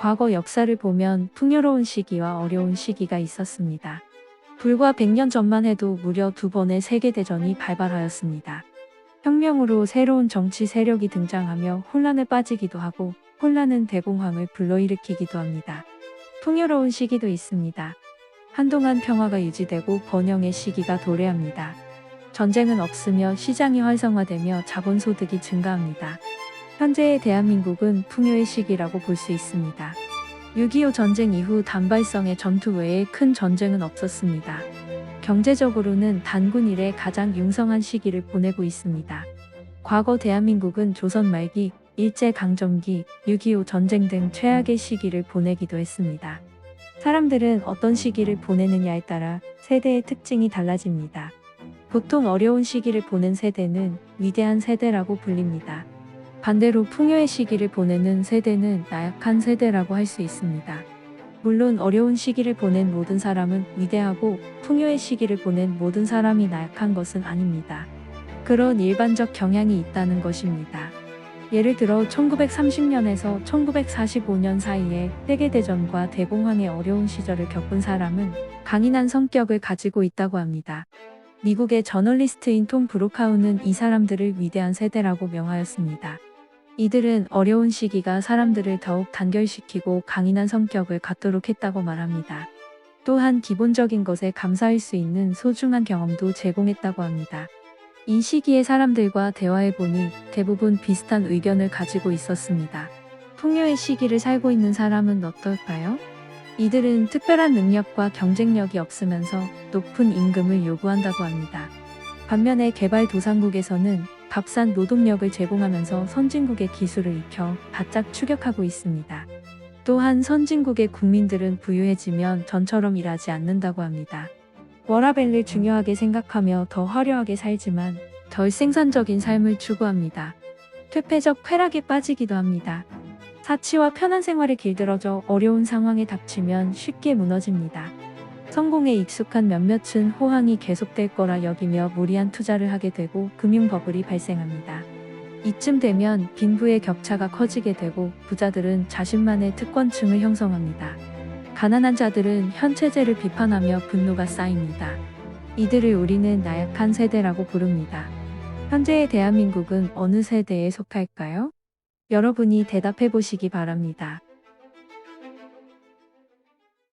과거 역사를 보면 풍요로운 시기와 어려운 시기가 있었습니다. 불과 100년 전만 해도 무려 두 번의 세계대전이 발발하였습니다. 혁명으로 새로운 정치 세력이 등장하며 혼란에 빠지기도 하고 혼란은 대공황을 불러일으키기도 합니다. 풍요로운 시기도 있습니다. 한동안 평화가 유지되고 번영의 시기가 도래합니다. 전쟁은 없으며 시장이 활성화되며 자본소득이 증가합니다. 현재의 대한민국은 풍요의 시기라고 볼 수 있습니다. 6.25 전쟁 이후 단발성의 전투 외에 큰 전쟁은 없었습니다. 경제적으로는 단군 이래 가장 융성한 시기를 보내고 있습니다. 과거 대한민국은 조선 말기, 일제강점기, 6.25 전쟁 등 최악의 시기를 보내기도 했습니다. 사람들은 어떤 시기를 보내느냐에 따라 세대의 특징이 달라집니다. 보통 어려운 시기를 보낸 세대는 위대한 세대라고 불립니다. 반대로 풍요의 시기를 보내는 세대는 나약한 세대라고 할 수 있습니다. 물론 어려운 시기를 보낸 모든 사람은 위대하고 풍요의 시기를 보낸 모든 사람이 나약한 것은 아닙니다. 그런 일반적 경향이 있다는 것입니다. 예를 들어 1930년에서 1945년 사이에 세계대전과 대공황의 어려운 시절을 겪은 사람은 강인한 성격을 가지고 있다고 합니다. 미국의 저널리스트인 톰 브로카우는 이 사람들을 위대한 세대라고 명하였습니다. 이들은 어려운 시기가 사람들을 더욱 단결시키고 강인한 성격을 갖도록 했다고 말합니다. 또한 기본적인 것에 감사할 수 있는 소중한 경험도 제공했다고 합니다. 이 시기의 사람들과 대화해보니 대부분 비슷한 의견을 가지고 있었습니다. 풍요의 시기를 살고 있는 사람은 어떨까요? 이들은 특별한 능력과 경쟁력이 없으면서 높은 임금을 요구한다고 합니다. 반면에 개발도상국에서는 값싼 노동력을 제공하면서 선진국의 기술을 익혀 바짝 추격하고 있습니다. 또한 선진국의 국민들은 부유해지면 전처럼 일하지 않는다고 합니다. 워라벨을 중요하게 생각하며 더 화려하게 살지만 덜 생산적인 삶을 추구합니다. 퇴폐적 쾌락에 빠지기도 합니다. 사치와 편한 생활에 길들어져 어려운 상황에 닥치면 쉽게 무너집니다. 성공에 익숙한 몇몇은 호황이 계속될 거라 여기며 무리한 투자를 하게 되고 금융버블이 발생합니다. 이쯤 되면 빈부의 격차가 커지게 되고 부자들은 자신만의 특권층을 형성합니다. 가난한 자들은 현 체제를 비판하며 분노가 쌓입니다. 이들을 우리는 나약한 세대라고 부릅니다. 현재의 대한민국은 어느 세대에 속할까요? 여러분이 대답해 보시기 바랍니다.